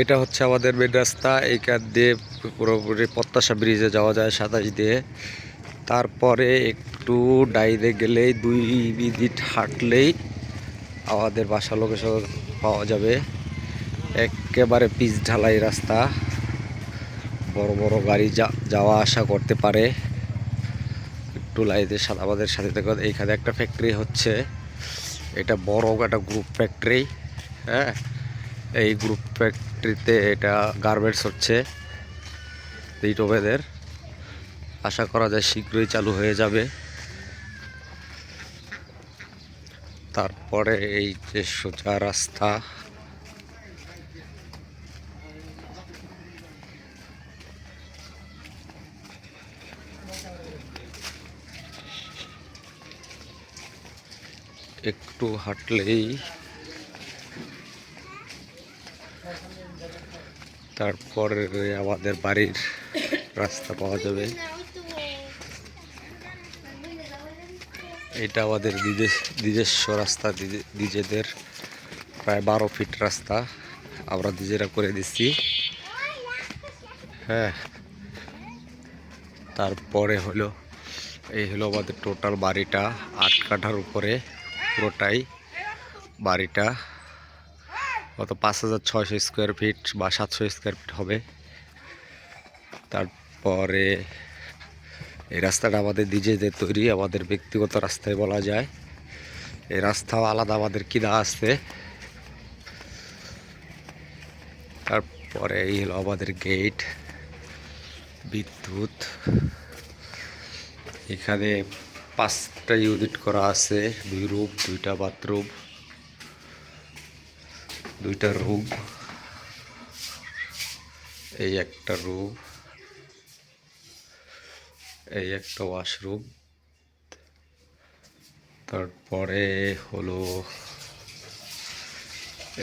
এটা হচ্ছে আমাদের মেন রাস্তা এইখান দিয়ে পুরোপুরি প্রত্যাশা ব্রিজে যাওয়া যায় সাতাশ দিয়ে। তারপরে একটু ডাইরে গেলেই দুই মিনিট হাঁটলেই আমাদের বাসা লোকেশন পাওয়া যাবে। একেবারে পিচ ঢালাই রাস্তা। বড় বড় গাড়ি যাওয়া আসা করতে পারে। একটু লাইনের সাথে আমাদের সাথে দেখো, এইখানে একটা ফ্যাক্টরি হচ্ছে। এটা বড় একটা গ্রুপ ফ্যাক্টরি হ্যাঁ? এই গ্রুপ ফ্যাক্টরিতে এটা গার্মেন্টস হচ্ছে রিটোবেদের আশা করা যায় শীঘ্রই চালু হয়ে যাবে। তারপরে এই যে সোজা রাস্তা। একটু হাঁটলেই তারপরে আমাদের বাড়ির রাস্তা পাওয়া যাবে। এটা আমাদের নিজেস- নিজস্ব রাস্তা, নিজে- নিজেদের প্রায় বারো ফিট রাস্তা আমরা নিজেরা করে দিচ্ছি। হ্যাঁ। তারপরে হলো, এই হলো আমাদের টোটাল বাড়িটা। আট কাঠার উপরে পুরোটাই বাড়িটা। কত পাঁচ হাজার ছয়শো স্কোয়ার ফিট বা সাতশো স্কোয়ার ফিট হবে। তারপরে এই রাস্তাটা আমাদের নিজেদের তৈরি, আমাদের ব্যক্তিগত রাস্তায় বলা যায়। এই রাস্তাও আলাদা, আমাদের কিনা আছে। তারপরে এই হলো আমাদের গেট, বিদ্যুৎ। এখানে পাঁচটা ইউনিট করা আছে, দুই রুম দুইটা বাথরুম দুইটা রুম এই একটা রুম এই একটা ওয়াশরুম তারপরে হলো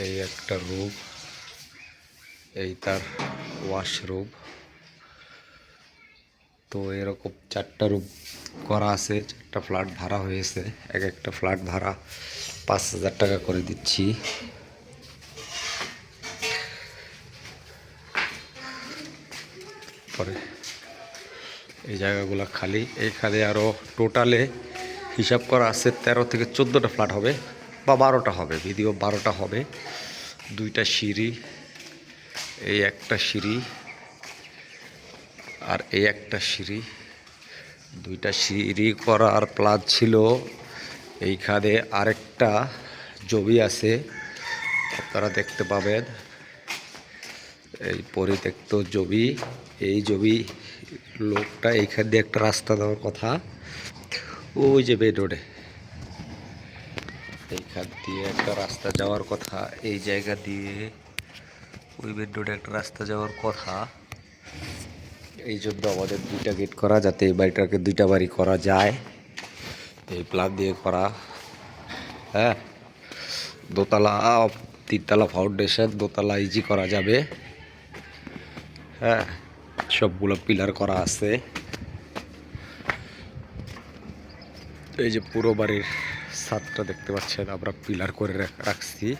এই একটা রুম এই তার ওয়াশরুম তো এরকম চারটা রুম করা আছে, চারটা ফ্ল্যাট ভাড়া হয়েছে। এক একটা ফ্ল্যাট ভাড়া পাঁচ হাজার টাকা করে দিচ্ছি। পরে। এই জায়গাগুলো খালি। এইখানে আরও টোটালে হিসাব করা আছে তেরো থেকে চোদ্দোটা ফ্ল্যাট হবে বা বারোটা হবে। ভিডিও বারোটা হবে। দুইটা সিঁড়ি, এই একটা সিঁড়ি আর এই একটা সিঁড়ি। দুইটা সিঁড়ি করার প্লাস ছিল। এইখানে আরেকটা জমি আছে। আপনারা দেখতে পাবেন। এই পরিত্যক্ত জমি, এই জমি লোকটা এইখান দিয়ে একটা রাস্তা দেওয়ার কথা। ওই যে মেন রোডে এইখান দিয়ে একটা রাস্তা যাওয়ার কথা, এই জায়গা দিয়ে ওই মেন রোডে একটা রাস্তা যাওয়ার কথা। এই জন্য আমাদের দুইটা গেট করা, যাতে এই বাড়িটাকে দুইটা বাড়ি করা যায়। এই প্ল্যান দিয়ে করা। হ্যাঁ? দোতলা, তিনতলা ফাউন্ডেশন দোতলা ইজি করা যাবে। হ্যাঁ সবগুলো পিলার করা আছে। এই যে পুরো বাড়ির ছাদটা দেখতে পাচ্ছেন, আমরা পিলার করে রাখ- রাখছি।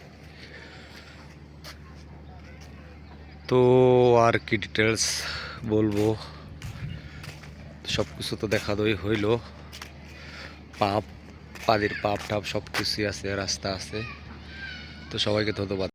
তো আর কি ডিটেলস বলব? সব কিছু তো দেখা দই হইল। পাপ পাদের পাপ টাপ সব কিছুই আছে, রাস্তা আছে। তো সবাইকে ধন্যবাদ।